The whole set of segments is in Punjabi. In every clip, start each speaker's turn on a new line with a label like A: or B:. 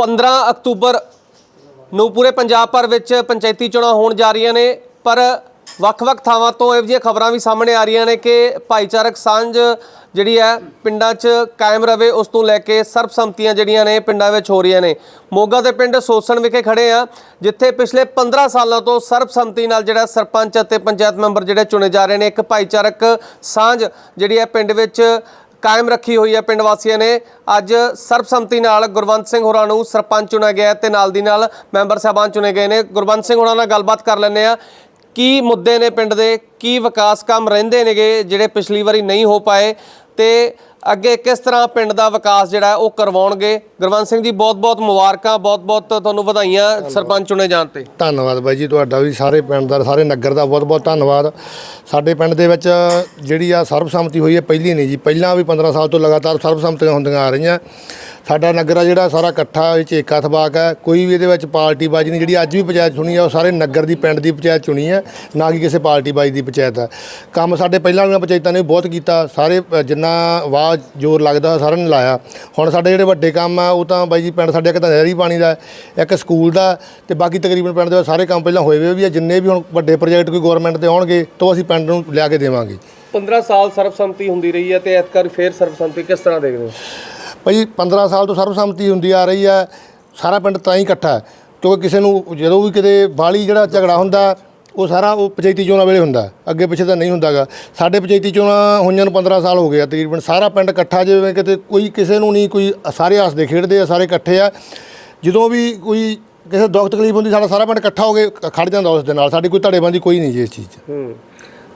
A: 15 ਅਕਤੂਬਰ ਨੂੰ ਪੂਰੇ ਪੰਜਾਬ ਭਰ ਵਿੱਚ ਪੰਚਾਇਤੀ ਚੋਣਾਂ ਹੋਣ ਜਾ ਰਹੀਆਂ ਨੇ, ਪਰ ਵੱਖ-ਵੱਖ ਥਾਵਾਂ ਤੋਂ ਇਹੋ ਜਿਹੀਆਂ ਖਬਰਾਂ ਵੀ ਸਾਹਮਣੇ ਆ ਰਹੀਆਂ ਨੇ ਕਿ ਭਾਈਚਾਰਕ ਸਾਂਝ ਜਿਹੜੀ ਹੈ ਪਿੰਡਾਂ 'ਚ ਕਾਇਮ ਰਵੇ, ਉਸ ਤੋਂ ਲੈ ਕੇ ਸਰਬਸੰਮਤੀਆਂ ਜਿਹੜੀਆਂ ਨੇ ਪਿੰਡਾਂ ਵਿੱਚ ਹੋ ਰਹੀਆਂ ਨੇ। ਮੋਗਾ ਦੇ ਪਿੰਡ ਸੋਸਣ ਵਿਖੇ ਖੜੇ ਆ ਜਿੱਥੇ ਪਿਛਲੇ 15 ਸਾਲਾਂ ਤੋਂ ਸਰਬਸੰਮਤੀ ਨਾਲ ਜਿਹੜਾ ਸਰਪੰਚ ਅਤੇ ਪੰਚਾਇਤ ਮੈਂਬਰ ਜਿਹੜੇ ਚੁਣੇ ਜਾ ਰਹੇ ਨੇ, ਇੱਕ ਭਾਈਚਾਰਕ ਸਾਂਝ ਜਿਹੜੀ ਹੈ ਪਿੰਡ ਵਿੱਚ ਕਾਇਮ ਰੱਖੀ ਹੋਈ ਹੈ ਪਿੰਡ ਵਾਸੀਆਂ ਨੇ। ਅੱਜ ਸਰਬਸੰਮਤੀ ਨਾਲ ਗੁਰਵੰਤ ਸਿੰਘ ਹੋਰਾਂ ਨੂੰ ਸਰਪੰਚ ਚੁਣਿਆ ਗਿਆ ਹੈ ਤੇ ਨਾਲ ਦੀ ਨਾਲ ਮੈਂਬਰ ਸਾਹਿਬਾਨ ਚੁਣੇ ਗਏ ਨੇ। ਗੁਰਵੰਤ ਸਿੰਘ ਹੋਰਾਂ ਨਾਲ ਗੱਲਬਾਤ ਕਰ ਲੈਂਦੇ ਆ ਕੀ ਮੁੱਦੇ ਨੇ ਪਿੰਡ ਦੇ? ਕੀ ਵਿਕਾਸ ਕੰਮ ਰਹਿੰਦੇ ਨੇਗੇ ਜਿਹੜੇ ਪਿਛਲੀ ਵਾਰੀ ਨਹੀਂ ਹੋ ਪਾਏ? ਤੇ ਅੱਗੇ ਕਿਸ ਤਰ੍ਹਾਂ ਪਿੰਡ ਦਾ ਵਿਕਾਸ ਜਿਹੜਾ ਉਹ ਕਰਵਾਉਣਗੇ? ਗੁਰਵੰਤ ਸਿੰਘ ਜੀ ਬਹੁਤ-ਬਹੁਤ ਮੁਬਾਰਕਾਂ ਬਹੁਤ-ਬਹੁਤ ਤੁਹਾਨੂੰ ਵਧਾਈਆਂ ਸਰਪੰਚ ਚੁਣੇ ਜਾਣ ਤੇ।
B: ਧੰਨਵਾਦ ਬਾਈ ਜੀ ਤੁਹਾਡਾ ਵੀ ਸਾਰੇ ਪਿੰਡ ਦਾ ਸਾਰੇ ਨਗਰ ਦਾ ਬਹੁਤ ਬਹੁਤ ਧੰਨਵਾਦ। ਸਾਡੇ ਪਿੰਡ ਦੇ ਵਿੱਚ ਜਿਹੜੀ ਆ ਸਰਬਸੰਮਤੀ ਹੋਈ ਹੈ ਪਹਿਲੀ ਨਹੀਂ ਜੀ ਪਹਿਲਾਂ ਵੀ 15 ਸਾਲ ਤੋਂ ਲਗਾਤਾਰ ਸਰਬਸੰਮਤੀਆਂ ਹੁੰਦੀਆਂ ਆ ਰਹੀਆਂ। ਸਾਡਾ ਨਗਰ ਆ ਜਿਹੜਾ ਸਾਰਾ ਇਕੱਠਾ ਇਹ 'ਚ ਏਕਾ ਥਬਾਕ ਹੈ। ਕੋਈ ਵੀ ਇਹਦੇ ਵਿੱਚ ਪਾਰਟੀ ਬਾਜੀ ਨਹੀਂ ਜਿਹੜੀ ਅੱਜ ਵੀ ਪੰਚਾਇਤ ਚੁਣੀ ਆ ਉਹ ਸਾਰੇ ਨਗਰ ਦੀ ਪਿੰਡ ਦੀ ਪੰਚਾਇਤ ਚੁਣੀ ਹੈ ਨਾ ਕਿ ਕਿਸੇ ਪਾਰਟੀ ਬਾਜੀ ਦੀ ਪੰਚਾਇਤ ਹੈ ਕੰਮ ਸਾਡੇ ਪਹਿਲਾਂ ਵਾਲੀਆਂ ਪੰਚਾਇਤਾਂ ਨੇ ਬਹੁਤ ਕੀਤਾ ਸਾਰੇ ਅ, ਜਿੰਨਾ ਵਾਹ ਜ਼ੋਰ ਲੱਗਦਾ ਸਾਰਿਆਂ ਨੇ ਲਾਇਆ। ਹੁਣ ਸਾਡੇ ਜਿਹੜੇ ਵੱਡੇ ਕੰਮ ਆ ਉਹ ਤਾਂ ਬਾਈ ਜੀ ਪਿੰਡ ਸਾਡੇ ਇੱਕ ਤਾਂ ਨਹਿਰੀ ਪਾਣੀ ਦਾ ਹੈ, ਇੱਕ ਸਕੂਲ ਦਾ ਤੇ ਬਾਕੀ ਤਕਰੀਬਨ ਪਿੰਡ ਦੇ ਵਿੱਚ ਸਾਰੇ ਕੰਮ ਪਹਿਲਾਂ ਹੋਏ ਹੋਏ ਵੀ ਆ। ਜਿੰਨੇ ਵੀ ਹੁਣ ਵੱਡੇ ਪ੍ਰੋਜੈਕਟ ਕੋਈ ਗਵਰਨਮੈਂਟ ਦੇ ਆਉਣਗੇ ਤਾਂ ਅਸੀਂ ਪਿੰਡ ਨੂੰ ਲਿਆ ਕੇ ਦੇਵਾਂਗੇ।
A: 15 ਸਾਲ ਸਰਬਸੰਮਤੀ ਹੁੰਦੀ ਰਹੀ ਹੈ ਤੇ ਐਤਕਾਰ ਫੇਰ ਸਰਬਸੰਮਤੀ ਕਿਸ ਤਰ੍ਹਾਂ ਦੇਖਦੇ ਹੋ?
B: ਭਾਈ 15 ਸਾਲ ਤੋਂ ਸਰਬਸੰਮਤੀ ਹੁੰਦੀ ਆ ਰਹੀ ਹੈ, ਸਾਰਾ ਪਿੰਡ ਤਾਂ ਹੀ ਇਕੱਠਾ ਹੈ। ਕਿਉਂਕਿ ਕਿਸੇ ਨੂੰ ਜਦੋਂ ਵੀ ਕਿਤੇ ਬਾਲੀ ਜਿਹੜਾ ਝਗੜਾ ਹੁੰਦਾ, ਉਹ ਸਾਰਾ ਉਹ ਪੰਚਾਇਤੀ ਚੋਣਾਂ ਵੇਲੇ ਹੁੰਦਾ ਅੱਗੇ ਪਿੱਛੇ ਤਾਂ ਨਹੀਂ ਹੁੰਦਾਗਾ। ਸਾਡੇ ਪੰਚਾਇਤੀ ਚੋਣਾਂ ਹੋਈਆਂ ਨੂੰ 15 ਸਾਲ ਹੋ ਗਏ ਆ, ਤਕਰੀਬਨ ਸਾਰਾ ਪਿੰਡ ਇਕੱਠਾ ਜਿਵੇਂ ਕਿਤੇ ਕੋਈ ਕਿਸੇ ਨੂੰ ਨਹੀਂ, ਕੋਈ ਸਾਰੇ ਹੱਸਦੇ ਖੇਡਦੇ ਆ, ਸਾਰੇ ਇਕੱਠੇ ਆ। ਜਦੋਂ ਵੀ ਕੋਈ ਕਿਸੇ ਦੁੱਖ ਤਕਲੀਫ ਹੁੰਦੀ, ਸਾਡਾ ਸਾਰਾ ਪਿੰਡ ਇਕੱਠਾ ਹੋ ਕੇ ਖੜ ਜਾਂਦਾ ਉਸ ਦੇ ਨਾਲ। ਸਾਡੀ ਕੋਈ ਧੜੇਬੰਦੀ ਕੋਈ ਨਹੀਂ ਜੀ ਇਸ ਚੀਜ਼ 'ਚ।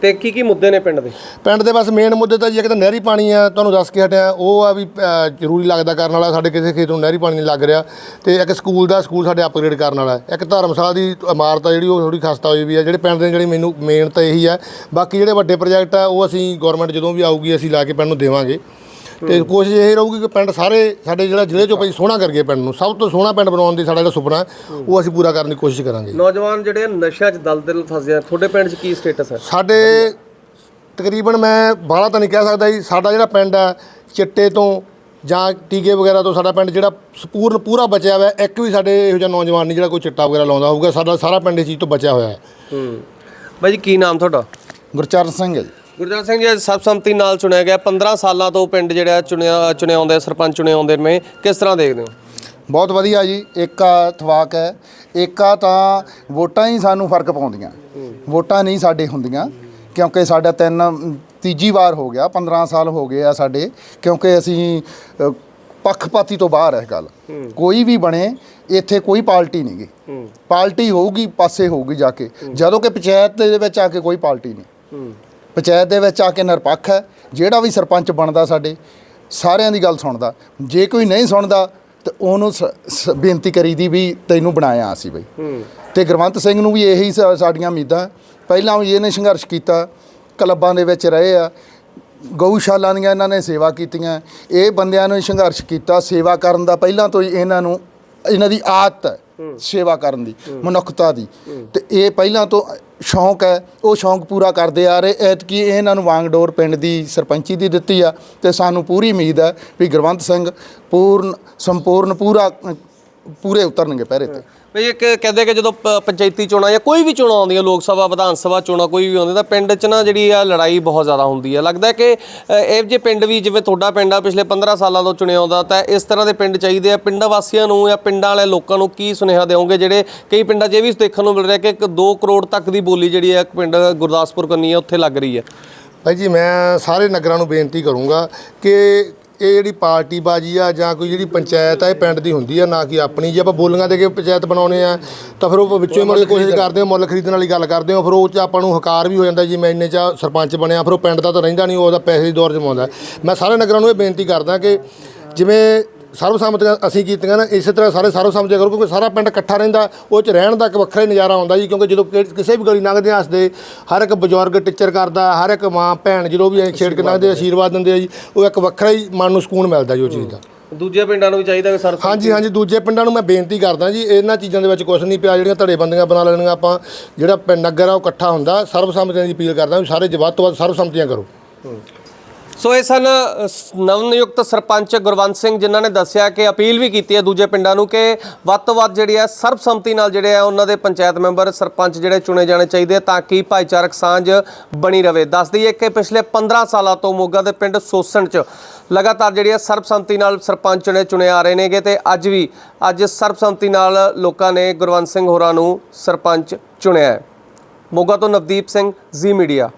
A: ਤੇ ਕੀ ਕੀ ਮੁੱਦੇ ਨੇ ਪਿੰਡ ਦੇ?
B: ਪਿੰਡ ਦੇ ਬਸ ਮੇਨ ਮੁੱਦੇ ਤਾਂ ਜੀ ਇੱਕ ਤਾਂ ਨਹਿਰੀ ਪਾਣੀ ਆ ਤੁਹਾਨੂੰ ਦੱਸ ਕੇ ਹਟਿਆ। ਉਹ ਆ ਵੀ ਅ, ਜ਼ਰੂਰੀ ਲੱਗਦਾ ਕਰਨ ਵਾਲਾ ਸਾਡੇ ਕਿਸੇ ਖੇਤ ਨੂੰ ਨਹਿਰੀ ਪਾਣੀ ਨਹੀਂ ਲੱਗ ਰਿਹਾ। ਤੇ ਇੱਕ ਸਕੂਲ ਦਾ ਸਕੂਲ ਸਾਡੇ ਅਪਗ੍ਰੇਡ ਕਰਨ ਵਾਲਾ ਹੈ। ਇੱਕ ਧਰਮਸ਼ਾਲਾ ਦੀ ਇਮਾਰਤ ਆ ਜਿਹੜੀ ਉਹ ਥੋੜੀ ਖਸਤਾ ਹੋਈ ਵੀ ਆ। ਜਿਹੜੇ ਪਿੰਡ ਦੇ ਜਿਹੜੀ ਮੈਨੂੰ ਮੇਨ ਤਾਂ ਇਹੀ ਆ। ਬਾਕੀ ਜਿਹੜੇ ਵੱਡੇ ਪ੍ਰੋਜੈਕਟ ਆ ਉਹ ਅਸੀਂ ਗਵਰਨਮੈਂਟ ਜਦੋਂ ਵੀ ਆਊਗੀ ਅਸੀਂ ਲਾ ਕੇ ਪਿੰਡ ਨੂੰ ਦੇਵਾਂਗੇ। ਤੇ ਕੋਸ਼ਿਸ਼ ਇਹ ਰਹੂਗੀ ਕਿ ਪਿੰਡ ਸਾਰੇ ਸਾਡੇ ਜਿਹੜਾ ਜ਼ਿਲ੍ਹੇ ਚੋਂ ਭਾਈ ਸੋਹਣਾ ਕਰੀਏ ਪਿੰਡ ਨੂੰ। ਸਭ ਤੋਂ ਸੋਹਣਾ ਪਿੰਡ ਬਣਾਉਣ ਦੀ ਸਾਡਾ ਜਿਹੜਾ ਸੁਪਨਾ ਹੈ, ਉਹ ਅਸੀਂ ਪੂਰਾ ਕਰਨ ਦੀ ਕੋਸ਼ਿਸ਼ ਕਰਾਂਗੇ।
A: ਨੌਜਵਾਨ ਜਿਹੜੇ ਨਸ਼ਿਆਂ 'ਚ ਦਲਦਲ ਫਸੇ ਆ ਤੁਹਾਡੇ ਪਿੰਡ 'ਚ ਕੀ ਸਟੇਟਸ ਹੈ?
B: ਸਾਡੇ ਤਕਰੀਬਨ ਮੈਂ ਬਾਹਲਾ ਤਾਂ ਨਹੀਂ ਕਹਿ ਸਕਦਾ ਜੀ ਸਾਡਾ ਜਿਹੜਾ ਪਿੰਡ ਹੈ ਚਿੱਟੇ ਤੋਂ ਜਾਂ ਟੀਕੇ ਵਗੈਰਾ ਤੋਂ ਸਾਡਾ ਪਿੰਡ ਜਿਹੜਾ ਸੰਪੂਰਨ ਪੂਰਾ ਬਚਿਆ ਹੋਇਆ। ਇੱਕ ਵੀ ਸਾਡੇ ਇਹੋ ਜਿਹਾ ਨੌਜਵਾਨ ਨਹੀਂ ਜਿਹੜਾ ਕੋਈ ਚਿੱਟਾ ਵਗੈਰਾ ਲਾਉਂਦਾ ਹੋਊਗਾ ਸਾਡਾ ਸਾਰਾ ਪਿੰਡ ਇਸ ਚੀਜ਼ ਤੋਂ ਬਚਿਆ ਹੋਇਆ ਹੈ।
A: ਹੂੰ। ਬਾਈ ਜੀ ਕੀ ਨਾਮ ਤੁਹਾਡਾ?
C: ਗੁਰਚਰਨ ਸਿੰਘ ਹੈ ਜੀ।
A: ਗੁਰਜਨ ਸਿੰਘ ਜੀ ਅੱਜ ਸਰਬਸੰਮਤੀ ਨਾਲ ਚੁਣਿਆ ਗਿਆ। 15 ਸਾਲਾਂ ਤੋਂ ਪਿੰਡ ਜਿਹੜਾ ਚੁਣਿਆ ਚੁਣਿਆ ਆਉਂਦਾ ਸਰਪੰਚ ਚੁਣੇ ਆਉਂਦੇ ਨੇ। ਕਿਸ ਤਰ੍ਹਾਂ ਦੇਖਦੇ ਹੋ?
C: ਬਹੁਤ ਵਧੀਆ ਜੀ। ਏਕਾ ਇਤਫਾਕ ਹੈ। ਏਕਾ ਤਾਂ ਵੋਟਾਂ ਹੀ ਸਾਨੂੰ ਫ਼ਰਕ ਪਾਉਂਦੀਆਂ। ਵੋਟਾਂ ਨਹੀਂ ਸਾਡੇ ਹੁੰਦੀਆਂ ਕਿਉਂਕਿ ਸਾਡਾ ਤਿੰਨ ਤੀਜੀ ਵਾਰ ਹੋ ਗਿਆ। 15 ਸਾਲ ਹੋ ਗਏ ਆ ਸਾਡੇ ਕਿਉਂਕਿ ਅਸੀਂ ਅ, ਪੱਖਪਾਤੀ ਤੋਂ ਬਾਹਰ ਹੈ ਗੱਲ। ਕੋਈ ਵੀ ਬਣੇ ਇੱਥੇ ਕੋਈ ਪਾਰਟੀ ਨਹੀਂ ਗੀ। ਪਾਰਟੀ ਹੋਊਗੀ ਪਾਸੇ ਹੋਊਗੀ ਜਾ ਕੇ। ਜਦੋਂ ਕਿ ਪੰਚਾਇਤ ਦੇ ਵਿੱਚ ਆ ਕੇ ਕੋਈ ਪਾਰਟੀ ਨਹੀਂ। ਪੰਚਾਇਤ ਦੇ ਵਿੱਚ ਆ ਕੇ ਨਿਰਪੱਖ ਹੈ ਜਿਹੜਾ ਵੀ ਸਰਪੰਚ ਬਣਦਾ ਸਾਡੇ ਸਾਰਿਆਂ ਦੀ ਗੱਲ ਸੁਣਦਾ। ਜੇ ਕੋਈ ਨਹੀਂ ਸੁਣਦਾ ਤੇ ਉਹਨੂੰ ਬੇਨਤੀ ਕਰੀਦੀ ਵੀ ਤੈਨੂੰ ਬਣਾਇਆ ਅਸੀਂ ਬਈ। ਤੇ ਗੁਰਵੰਤ ਸਿੰਘ ਨੂੰ ਵੀ ਇਹੀ ਸਾਡੀਆਂ ਉਮੀਦਾਂ। ਪਹਿਲਾਂ ਵੀ ਇਹਨੇ ਸੰਘਰਸ਼ ਕੀਤਾ ਕਲੱਬਾਂ ਦੇ ਵਿੱਚ ਰਹੇ ਆ। ਗਊਸ਼ਾਲਾ ਦੀਆਂ ਇਹਨਾਂ ਨੇ ਸੇਵਾ ਕੀਤੀਆਂ। ਇਹ ਬੰਦਿਆਂ ਨੇ ਸੰਘਰਸ਼ ਕੀਤਾ ਸੇਵਾ ਕਰਨ ਦਾ ਪਹਿਲਾਂ ਤੋਂ ਹੀ ਇਹਨਾਂ ਨੂੰ ਇਹਨਾਂ ਦੀ ਆਦਤ ਹੈ ਸੇਵਾ ਕਰਨ ਦੀ ਮਨੁੱਖਤਾ ਦੀ। ਤੇ ਇਹ ਪਹਿਲਾਂ ਤੋਂ ਸ਼ੌਂਕ ਹੈ, ਉਹ ਸ਼ੌਂਕ ਪੂਰਾ ਕਰਦੇ ਆ ਰਹੇ। ਐਤਕੀ ਇਹਨਾਂ ਨੂੰ ਵਾਂਗਡੋਰ ਪਿੰਡ ਦੀ ਸਰਪੰਚੀ ਦੀ ਦਿੱਤੀ ਆ ਤੇ ਸਾਨੂੰ ਪੂਰੀ ਉਮੀਦ ਹੈ ਵੀ ਗੁਰਵੰਤ ਸਿੰਘ ਪੂਰਨ, ਸੰਪੂਰਨ ਪੂਰਾ ਪੂਰੇ ਉਤਰਨਗੇ ਪਹਿਰੇ ਤੇ।
A: ਬਈ ਇੱਕ ਕਹਿੰਦੇ ਕਿ ਜਦੋਂ ਪ- ਪੰਚਾਇਤੀ ਚੋਣਾਂ ਜਾਂ ਕੋਈ ਵੀ ਚੋਣਾਂ ਆਉਂਦੀਆਂ ਲੋਕ ਸਭਾ ਵਿਧਾਨ ਸਭਾ ਚੋਣਾਂ ਕੋਈ ਵੀ ਆਉਂਦੀ ਤਾਂ ਪਿੰਡ 'ਚ ਨਾ ਜਿਹੜੀ ਆ ਲੜਾਈ ਬਹੁਤ ਜ਼ਿਆਦਾ ਹੁੰਦੀ ਹੈ ਲੱਗਦਾ ਹੈ ਕਿ ਅ, ਇਹ ਜੇ ਪਿੰਡ ਵੀ ਜਿਵੇਂ ਤੁਹਾਡਾ ਪਿੰਡ ਆ ਪਿਛਲੇ 15 ਸਾਲਾਂ ਤੋਂ ਚੁਣਿਆ ਆਉਂਦਾ ਤਾਂ ਇਸ ਤਰ੍ਹਾਂ ਦੇ ਪਿੰਡ ਚਾਹੀਦੇ ਆ। ਪਿੰਡਾਂ ਵਾਸੀਆਂ ਨੂੰ ਜਾਂ ਪਿੰਡਾਂ ਵਾਲੇ ਲੋਕਾਂ ਨੂੰ ਕੀ ਸੁਨੇਹਾ ਦਿਓਗੇ? ਜਿਹੜੇ ਕਈ ਪਿੰਡਾਂ 'ਚ ਇਹ ਵੀ ਦੇਖਣ ਨੂੰ ਮਿਲ ਰਿਹਾ ਕਿ 2 ਕਰੋੜ ਤੱਕ ਦੀ ਬੋਲੀ ਜਿਹੜੀ ਆ ਇੱਕ ਪਿੰਡ ਗੁਰਦਾਸਪੁਰ ਕੰਨੀ ਹੈ ਉੱਥੇ ਲੱਗ ਰਹੀ ਹੈ
B: ਭਾਈ ਜੀ ਮੈਂ ਸਾਰੇ ਨਗਰਾਂ ਨੂੰ ਬੇਨਤੀ ਕਰੂੰਗਾ ਕਿ ਇਹ ਜਿਹੜੀ ਪਾਰਟੀ ਬਾਜੀ ਆ ਜਾਂ ਕੋਈ ਜਿਹੜੀ ਪੰਚਾਇਤ ਆ ਇਹ ਪਿੰਡ ਦੀ ਹੁੰਦੀ ਆ ਨਾ ਕਿ ਆਪਣੀ। ਜੇ ਆਪਾਂ ਬੋਲੀਆਂ ਦੇ ਕੇ ਪੰਚਾਇਤ ਬਣਾਉਣੇ ਆ ਤਾਂ ਫਿਰ ਉਹ ਵਿੱਚੋਂ ਮੁੜ ਕੇ ਕੋਸ਼ਿਸ਼ ਕਰਦੇ ਹੋ ਮੁੱਲ ਖਰੀਦਣ ਵਾਲੀ ਗੱਲ ਕਰਦੇ ਹੋ ਫਿਰ ਉਹ ਚ ਆਪਾਂ ਨੂੰ ਹਕਾਰ ਵੀ ਹੋ ਜਾਂਦਾ ਜੀ ਮੈਂ ਇੰਨੇ ਚ ਸਰਪੰਚ ਬਣਿਆ ਫਿਰ ਉਹ ਪਿੰਡ ਦਾ ਤਾਂ ਰਹਿੰਦਾ ਨਹੀਂ ਉਹ ਉਹਦਾ ਪੈਸੇ ਦੀ ਦੌਰ ਜਮਾਉਂਦਾ। ਮੈਂ ਸਾਰੇ ਨਗਰਾਂ ਨੂੰ ਇਹ ਬੇਨਤੀ ਕਰਦਾ ਕਿ ਜਿਵੇਂ ਸਰਬਸੰਮਤੀਆਂ ਅਸੀਂ ਕੀਤੀਆਂ ਨਾ ਇਸੇ ਤਰ੍ਹਾਂ ਸਾਰੇ ਸਰਬਸੰਮਤੀਆਂ ਕਰੋ ਕਿਉਂਕਿ ਸਾਰਾ ਪਿੰਡ ਇਕੱਠਾ ਰਹਿੰਦਾ ਉਹ ਚ ਰਹਿਣ ਦਾ ਇੱਕ ਵੱਖਰਾ ਹੀ ਨਜ਼ਾਰਾ ਆਉਂਦਾ ਜੀ ਕਿਉਂਕਿ ਜਦੋਂ ਕਿ- ਕਿਸੇ ਵੀ ਗਲੀ ਲੰਘਦੇ ਆ ਹੱਸਦੇ ਹਰ ਇੱਕ ਬਜ਼ੁਰਗ ਟੀਚਰ ਕਰਦਾ ਹਰ ਇੱਕ ਮਾਂ ਭੈਣ ਜਦੋਂ ਵੀ ਅਸੀਂ ਛੇੜ ਕੇ ਲੰਘਦੇ ਆਸ਼ੀਰਵਾਦ ਦਿੰਦੇ ਆ ਜੀ ਉਹ ਇੱਕ ਵੱਖਰਾ ਹੀ ਮਨ ਨੂੰ ਸਕੂਨ ਮਿਲਦਾ ਜੀ ਉਹ ਚੀਜ਼ ਦਾ।
A: ਦੂਜੇ ਪਿੰਡਾਂ ਨੂੰ ਵੀ ਚਾਹੀਦਾ ਕਿ ਸਰ
B: ਹਾਂਜੀ ਹਾਂਜੀ ਦੂਜੇ ਪਿੰਡਾਂ ਨੂੰ ਮੈਂ ਬੇਨਤੀ ਕਰਦਾ ਜੀ ਇਹਨਾਂ ਚੀਜ਼ਾਂ ਦੇ ਵਿੱਚ ਕੁਝ ਨਹੀਂ ਪਿਆ ਜਿਹੜੀਆਂ ਧੜੇ ਬੰਦੀਆਂ ਬਣਾ ਲੈਣੀਆਂ ਆਪਾਂ ਜਿਹੜਾ ਪਿੰਡ ਨਗਰ ਆ ਉਹ ਇਕੱਠਾ ਹੁੰਦਾ ਸਰਬਸੰਮਤੀਆਂ ਦੀ ਅਪੀਲ ਕਰਦਾ ਵੀ ਸਾਰੇ ਵੱਧ ਤੋਂ ਵੱਧ ਸਰਬਸੰਮਤੀਆਂ ਕਰੋ।
A: ਸੋ ਇਹ ਸਨ ਅ, ਸ- ਨਵਨਿਯੁਕਤ ਸਰਪੰਚ ਗੁਰਵੰਤ ਸਿੰਘ ਜਿਨ੍ਹਾਂ ਨੇ ਦੱਸਿਆ ਕਿ ਅਪੀਲ ਵੀ ਕੀਤੀ ਹੈ ਦੂਜੇ ਪਿੰਡਾਂ ਨੂੰ ਕਿ ਵੱਧ ਤੋਂ ਵੱਧ ਜਿਹੜੀ ਹੈ ਸਰਬਸੰਮਤੀ ਨਾਲ ਜਿਹੜੇ ਆ ਉਹਨਾਂ ਦੇ ਪੰਚਾਇਤ ਮੈਂਬਰ ਸਰਪੰਚ ਜਿਹੜੇ ਚੁਣੇ ਜਾਣੇ ਚਾਹੀਦੇ ਤਾਂ ਕਿ ਭਾਈਚਾਰਕ ਸਾਂਝ ਬਣੀ ਰਵੇ। ਦੱਸ ਦਈਏ ਕਿ ਪਿਛਲੇ 15 ਸਾਲਾਂ ਤੋਂ ਮੋਗਾ ਦੇ ਪਿੰਡ ਸੋਸਣ 'ਚ ਲਗਾਤਾਰ ਜਿਹੜੀ ਹੈ ਸਰਬਸੰਮਤੀ ਨਾਲ ਸਰਪੰਚ ਨੇ ਚੁਣੇ ਆ ਰਹੇ ਨੇਗੇ ਤੇ ਅੱਜ ਵੀ ਅੱਜ ਸਰਬਸੰਮਤੀ ਨਾਲ ਲੋਕਾਂ ਨੇ ਗੁਰਵੰਤ ਸਿੰਘ ਹੋਰਾਂ ਨੂੰ ਸਰਪੰਚ ਚੁਣਿਆ ਹੈ। ਮੋਗਾ ਤੋਂ ਨਵਦੀਪ ਸਿੰਘ ਜ਼ੀ ਮੀਡੀਆ।